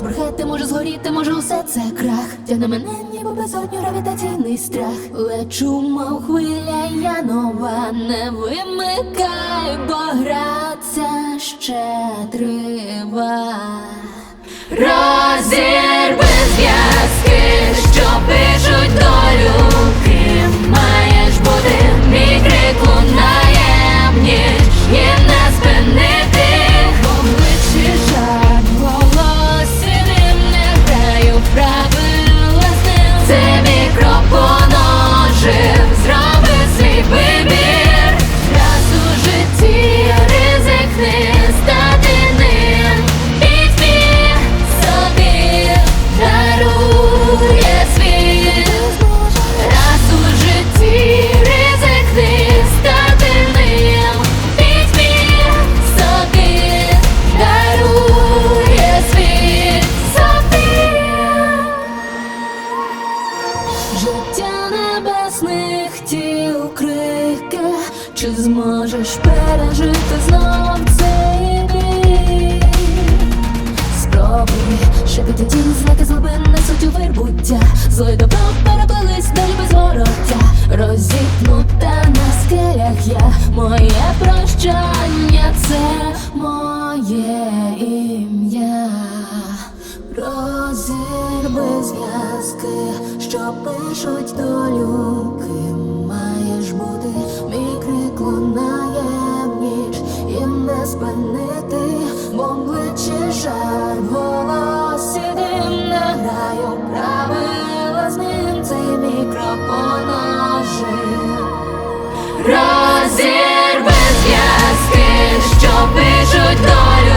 Збрехати, може згоріти, може усе це крах. Тягне мене, ніби безодню гравітаційний страх. Лечу, мов хвиля, я нова, не вимикай, бо гра ще трива. Розірви чи зможеш пережити знов цей бій? Спробуй шепіти тінь, знаки з глибин несуть у вирбуття. Зло добро переплились далі без вороття. Розіпнута на скелях я. Моє прощання це моє ім'я. Розірви зв'язки, що пишуть долю, ким напишуть долю.